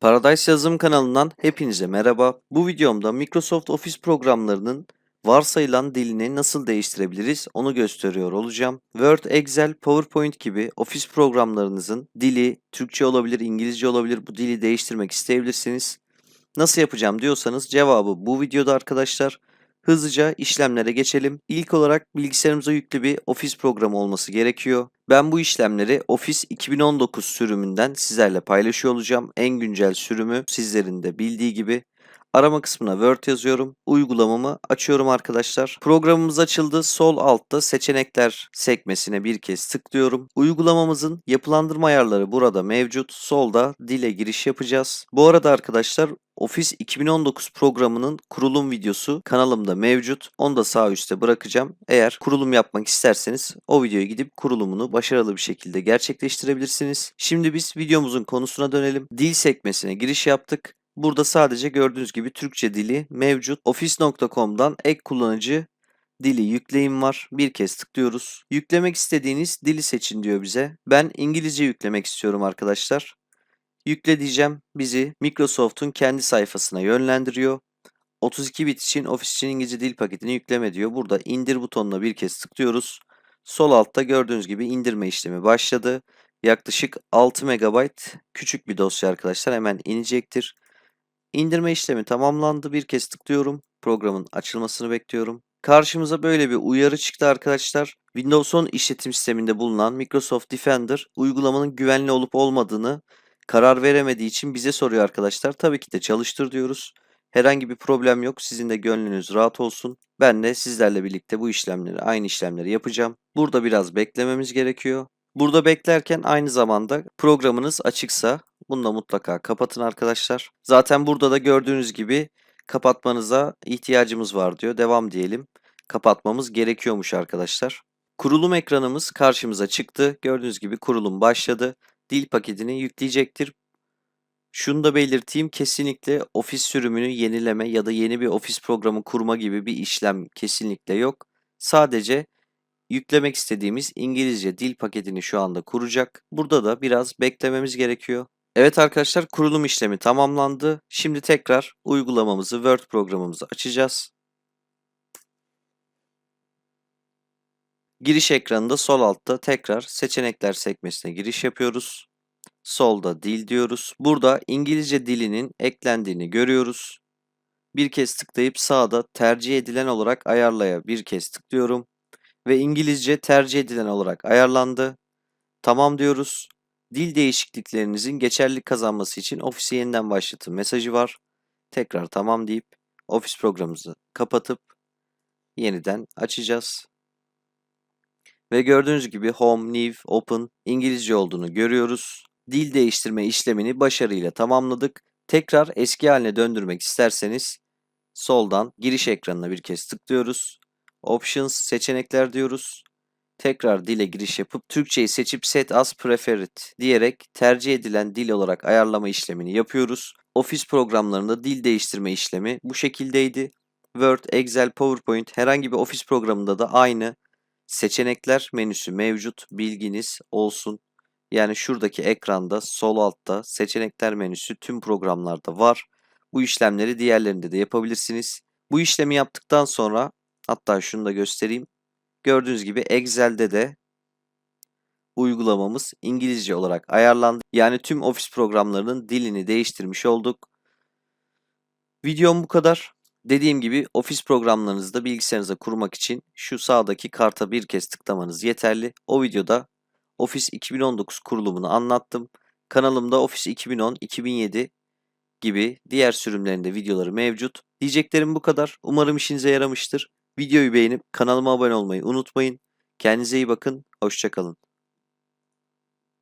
Paradise Yazılım kanalından hepinize merhaba. Bu videomda Microsoft Office programlarının varsayılan dilini nasıl değiştirebiliriz onu gösteriyor olacağım. Word, Excel, PowerPoint gibi Office programlarınızın dili Türkçe olabilir, İngilizce olabilir. Bu dili değiştirmek isteyebilirsiniz. Nasıl yapacağım diyorsanız cevabı bu videoda arkadaşlar. Hızlıca işlemlere geçelim. İlk olarak bilgisayarımıza yüklü bir Office programı olması gerekiyor. Ben bu işlemleri Office 2019 sürümünden sizlerle paylaşıyor olacağım. En güncel sürümü sizlerin de bildiği gibi. Arama kısmına Word yazıyorum. Uygulamamı açıyorum arkadaşlar. Programımız açıldı. Sol altta seçenekler sekmesine bir kez tıklıyorum. Uygulamamızın yapılandırma ayarları burada mevcut. Solda dile giriş yapacağız. Bu arada arkadaşlar Office 2019 programının kurulum videosu kanalımda mevcut. Onu da sağ üstte bırakacağım. Eğer kurulum yapmak isterseniz o videoya gidip kurulumunu başarılı bir şekilde gerçekleştirebilirsiniz. Şimdi biz videomuzun konusuna dönelim. Dil sekmesine giriş yaptık. Burada sadece gördüğünüz gibi Türkçe dili mevcut. Office.com'dan ek kullanıcı dili yükleyim var. Bir kez tıklıyoruz. Yüklemek istediğiniz dili seçin diyor bize. Ben İngilizce yüklemek istiyorum arkadaşlar. Yükle diyeceğim. Bizi Microsoft'un kendi sayfasına yönlendiriyor. 32 bit için Office için İngilizce dil paketini yükleme diyor. Burada indir butonuna bir kez tıklıyoruz. Sol altta gördüğünüz gibi indirme işlemi başladı. Yaklaşık 6 MB küçük bir dosya arkadaşlar. Hemen inecektir. İndirme işlemi tamamlandı. Bir kez tıklıyorum. Programın açılmasını bekliyorum. Karşımıza böyle bir uyarı çıktı arkadaşlar. Windows 10 işletim sisteminde bulunan Microsoft Defender uygulamanın güvenli olup olmadığını karar veremediği için bize soruyor arkadaşlar. Tabii ki de çalıştır diyoruz. Herhangi bir problem yok. Sizin de gönlünüz rahat olsun. Ben de sizlerle birlikte bu işlemleri, aynı işlemleri yapacağım. Burada biraz beklememiz gerekiyor. Burada beklerken aynı zamanda programınız açıksa bunu da mutlaka kapatın arkadaşlar. Zaten burada da gördüğünüz gibi kapatmanıza ihtiyacımız var diyor. Devam diyelim. Kapatmamız gerekiyormuş arkadaşlar. Kurulum ekranımız karşımıza çıktı. Gördüğünüz gibi kurulum başladı. Dil paketini yükleyecektir. Şunu da belirteyim kesinlikle Office sürümünü yenileme ya da yeni bir Office programı kurma gibi bir işlem kesinlikle yok. Sadece yüklemek istediğimiz İngilizce dil paketini şu anda kuracak. Burada da biraz beklememiz gerekiyor. Evet arkadaşlar kurulum işlemi tamamlandı. Şimdi tekrar uygulamamızı Word programımızı açacağız. Giriş ekranında sol altta tekrar seçenekler sekmesine giriş yapıyoruz. Solda dil diyoruz. Burada İngilizce dilinin eklendiğini görüyoruz. Bir kez tıklayıp sağda tercih edilen olarak ayarlaya bir kez tıklıyorum. Ve İngilizce tercih edilen olarak ayarlandı. Tamam diyoruz. Dil değişikliklerinizin geçerlilik kazanması için Office'i yeniden başlatın mesajı var. Tekrar tamam deyip Office programımızı kapatıp yeniden açacağız. Ve gördüğünüz gibi Home, New, Open İngilizce olduğunu görüyoruz. Dil değiştirme işlemini başarıyla tamamladık. Tekrar eski haline döndürmek isterseniz soldan giriş ekranına bir kez tıklıyoruz. Options seçenekler diyoruz. Tekrar dile giriş yapıp Türkçeyi seçip Set as Preferred diyerek tercih edilen dil olarak ayarlama işlemini yapıyoruz. Office programlarında dil değiştirme işlemi bu şekildeydi. Word, Excel, PowerPoint herhangi bir Office programında da aynı seçenekler menüsü mevcut bilginiz olsun. Yani şuradaki ekranda sol altta seçenekler menüsü tüm programlarda var. Bu işlemleri diğerlerinde de yapabilirsiniz. Bu işlemi yaptıktan sonra hatta şunu da göstereyim. Gördüğünüz gibi Excel'de de uygulamamız İngilizce olarak ayarlandı. Yani tüm Office programlarının dilini değiştirmiş olduk. Videom bu kadar. Dediğim gibi Office programlarınızı da bilgisayarınıza kurmak için şu sağdaki karta bir kez tıklamanız yeterli. O videoda Office 2019 kurulumunu anlattım. Kanalımda Office 2010, 2007 gibi diğer sürümlerinde videoları mevcut. Diyeceklerim bu kadar. Umarım işinize yaramıştır. Videoyu beğenip kanalıma abone olmayı unutmayın. Kendinize iyi bakın. Hoşçakalın.